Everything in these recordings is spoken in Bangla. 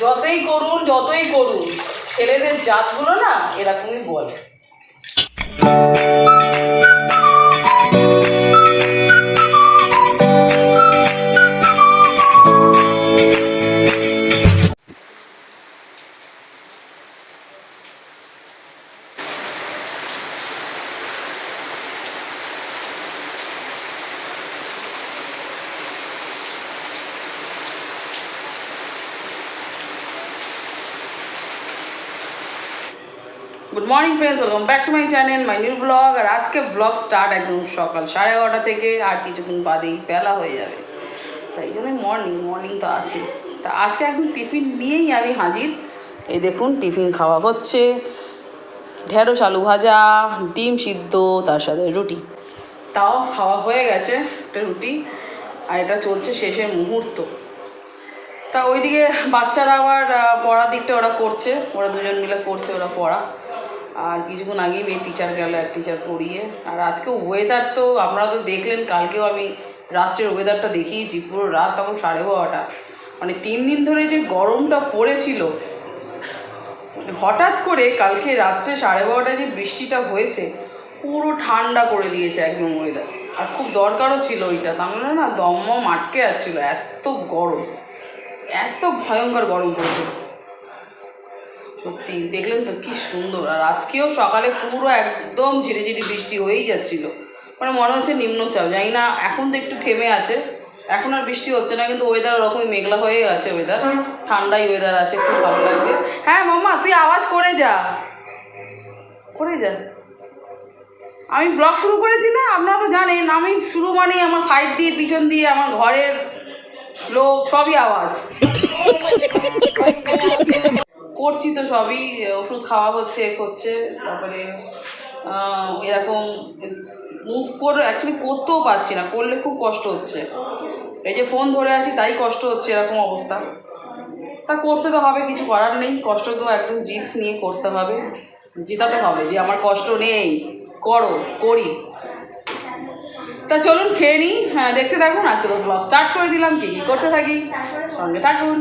যতই করুন যতই করুন ছেলেদের জাতগুলো না এরকমই বলে। Good morning friends welcome back to my channel my new blog আর আজকে ব্লগ স্টার্ট একদম সকাল সাড়ে এগারোটা থেকে, আর কিছুক্ষণ বাদেই বেলা হয়ে যাবে। তাই জন্য মর্নিং মর্নিং তো আছে তা আজকে একদম টিফিন নিয়েই আমি হাজির। এই দেখুন টিফিন খাওয়া হচ্ছে। ঢেঁড়স, আলু ভাজা, ডিম সিদ্ধ, তার সাথে রুটি। তাও খাওয়া হয়ে গেছে একটা রুটি, আর এটা চলছে শেষের মুহূর্ত। তা ওইদিকে বাচ্চারা আবার পড়ার দিকটা ওরা করছে। ওরা দুজন মিলে করছে, ওরা পড়া। আর কিছুক্ষণ আগেই মেয়ে টিচার গেল, এক টিচার পড়িয়ে। আর আজকে ওয়েদার তো আপনারা তো দেখলেন, কালকেও আমি রাত্রের ওয়েদারটা দেখিয়েছি, পুরো রাত তখন সাড়ে বারোটা। মানে তিন দিন ধরে যে গরমটা পড়েছিল মানে হঠাৎ করে কালকে রাত্রে সাড়ে বারোটায় যে বৃষ্টিটা হয়েছে, পুরো ঠান্ডা করে দিয়েছে একদম ওয়েদার আর খুব দরকারও ছিল ওইটা, তার মানে না দমম আটকে যাচ্ছিল, এত গরম, এত ভয়ঙ্কর গরম পড়েছিল। সত্যি, দেখলেন তো কি সুন্দর। আর আজকেও সকালে পুরো একদম ঝিরিঝিরি বৃষ্টি হয়েই যাচ্ছিল। মানে মনে হচ্ছে নিম্নচাপ, জানি না, এখন তো একটু থেমে আছে। এখন আর বৃষ্টি হচ্ছে না, কিন্তু ওয়েদার ওরকমই মেঘলা হয়ে আছে ওয়েদার ঠান্ডাই ওয়েদার আছে, খুব ভালো লাগছে। হ্যাঁ মামা তুই আওয়াজ করে যা। করে যা। আমি ব্লগ শুরু করেছি না, আপনারা তো জানেন, আমি শুরু মানেই আমার সাইড দিয়ে, পিছন দিয়ে, আমার ঘরের লোক, সবই আওয়াজ। করছি তো সবই, ওষুধ খাওয়া হচ্ছে হচ্ছে তারপরে এরকম মুভ করে অ্যাকচুয়ালি করতেও পারছি না, করলে খুব কষ্ট হচ্ছে। এই যে ফোন ধরে আছি, তাই কষ্ট হচ্ছে এরকম অবস্থা। তা করতে তো হবে, কিছু করার নেই, কষ্ট তো একদম জিত নিয়ে করতে হবে। জিতাতে হবে, যে আমার কষ্ট নেই, করো, করি। তা চলুন, খেয়ে নিই হ্যাঁ দেখতে থাকুন আজকে তো ব্লগ স্টার্ট করে দিলাম, কি করতে থাকি? সঙ্গে থাকুন।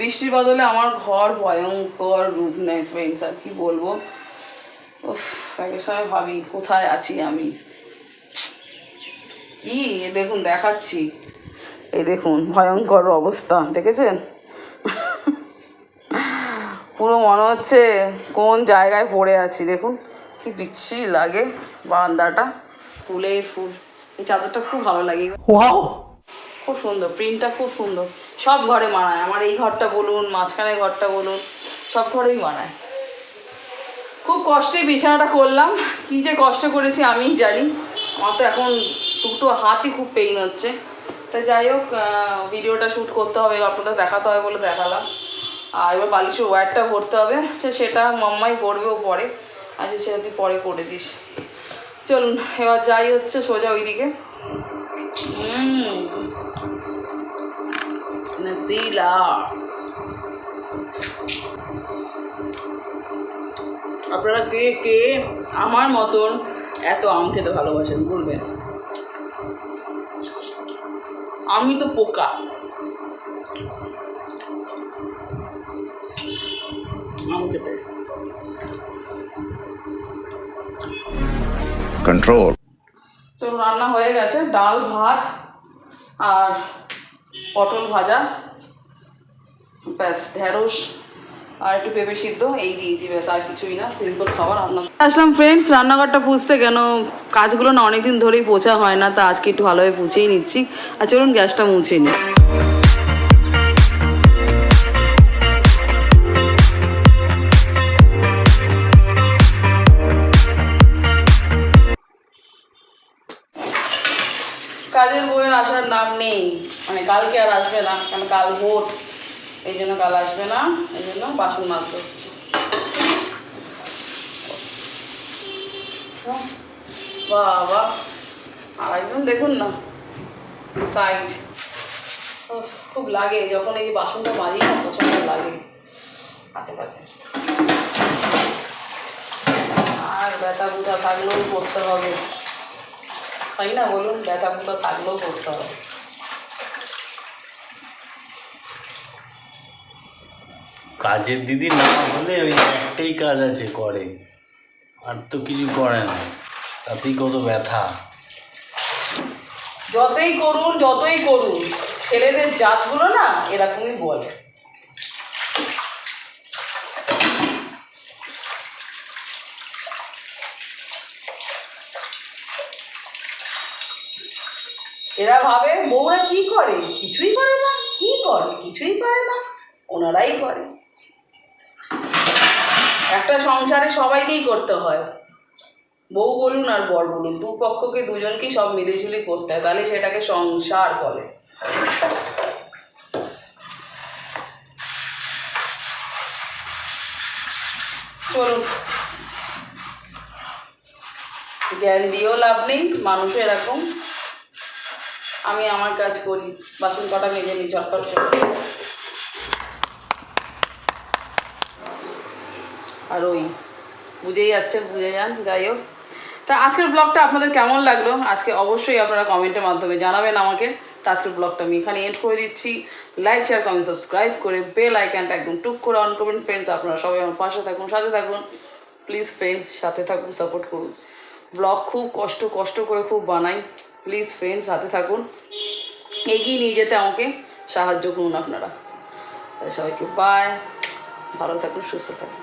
বৃষ্টির বদলে আমার ঘর ভয়ঙ্কর রূপ নেয় ফ্রেন্ডস আর কি বলব? একের সময় ভাবি কোথায় আছি আমি? কি? এ দেখুন দেখাচ্ছি। এই দেখুন ভয়ঙ্কর অবস্থা দেখেছেন? পুরো মনে হচ্ছে কোন জায়গায় পড়ে আছি দেখুন। কি বিচ্ছিরি লাগে বারান্দাটা ফুলে ফুল। এই চাদরটা খুব ভালো লাগে। খুব সুন্দর প্রিন্টটা খুব সুন্দর। সব ঘরে মানায়। আমার এই ঘরটা বলুন মাঝখানে ঘরটা বলুন, সব ঘরেই মানায়। খুব কষ্টে বিছানাটা করলাম। কী যে কষ্ট করেছি আমিই জানি। আমার তো এখন দুটো হাতই খুব পেইন হচ্ছে। তাই যাই হোক ভিডিওটা শ্যুট করতে হবে, আপনাদের দেখাতে হবে বলে দেখালাম। আর এবার বালিশের ওয়্যারটা ভরতে হবে। সে সেটা মাম্মাই ভরবেও পরে। আচ্ছা সেটা তুই পরে করে দিস। চলুন, এবার যাই হচ্ছে সোজা ওইদিকে। হুম। নসিলা আপনারা কে কে আমার মতন এত আম খেতে ভালোবাসেন বলবেন? আমি তো পোকা। আম খেতে। Control. তো রান্না হয়ে গেছে ডাল ভাত আর পটল ভাজা, ব্যাস, ঢেঁড়স, আর একটু পেঁপে সিদ্ধ, এই দিয়েছি, ব্যাস, আর কিছুই না সিম্পল খাবার, রান্না। আসলাম ফ্রেন্ডস রান্নাঘরটা পুষতে কেন কাজগুলো না অনেকদিন ধরেই পোছা হয় না, তা আজকে একটু ভালোভাবে পুছেই নিচ্ছি। আর চলুন, গ্যাসটা মুছে নিই। কাজের বইয়ের আসার নাম নেই। মানে কালকে আর আসবে না, কারণ কাল ভোট। এই জন্য কাল আসবে না, এই জন্য বাসন মাজতে হচ্ছে। বাবা আর একজন দেখুন না, সাইড। খুব লাগে, যখন এই যে বাসনটা মাজি না, প্রচণ্ড লাগে। হাতে পাতে আর ব্যথা বুথা থাকলেও করতে হবে। তাই না বলুন ব্যথা ফুটা থাকলেও করতে হবে। কাজের দিদি না হলে ওই একটাই কাজ আছে করে। আর তো কিছু করে না। তাতেই কত ব্যথা। যতই করুন যতই করুন ছেলেদের জাতগুলো না এরকমই বলে। এরা ভাবে বউরা কি করে? কিছুই করে না। কি করে? কিছুই করে না। ওনারাই করে। একটা সংসারে সবাইকেই করতে হয়। বউ বলুন আর বর বলুন, দু পক্ষকে দুজনকেই সব মিলেঝুলি করতে হয়। তাহলে সেটাকে সংসার বলে। চলুন। জ্ঞান দিয়েও লাভ নেই মানুষও এরকম আমি আমার কাজ করি। বাসন কটা মেজে নিই ঝটপট করে। আর ওই, বুঝেই যাচ্ছে বুঝে যান, যাই হোক। তা আজকের ব্লগটা আপনাদের কেমন লাগল? আজকে অবশ্যই আপনারা কমেন্টের মাধ্যমে জানাবেন আমাকে। তা আজকের ব্লগটা আমি এখানে এন্ড করে দিচ্ছি। লাইক শেয়ার কমেন্ট সাবস্ক্রাইব করে বেল আইকনটা একদম টুক করে অন করবেন। ফ্রেন্ডস আপনারা সবাই আমার পাশে থাকুন, সাথে থাকুন। প্লিজ ফ্রেন্ডস সাথে থাকুন সাপোর্ট করুন। ব্লগ খুব কষ্ট কষ্ট করে খুব বানাই। প্লিজ ফ্রেন্ডস হাতে থাকুন। এগিয়ে নিয়ে যেতে আমাকে সাহায্য করুন আপনারা। সবাইকে বাই ভালো থাকুন, সুস্থ থাকুন।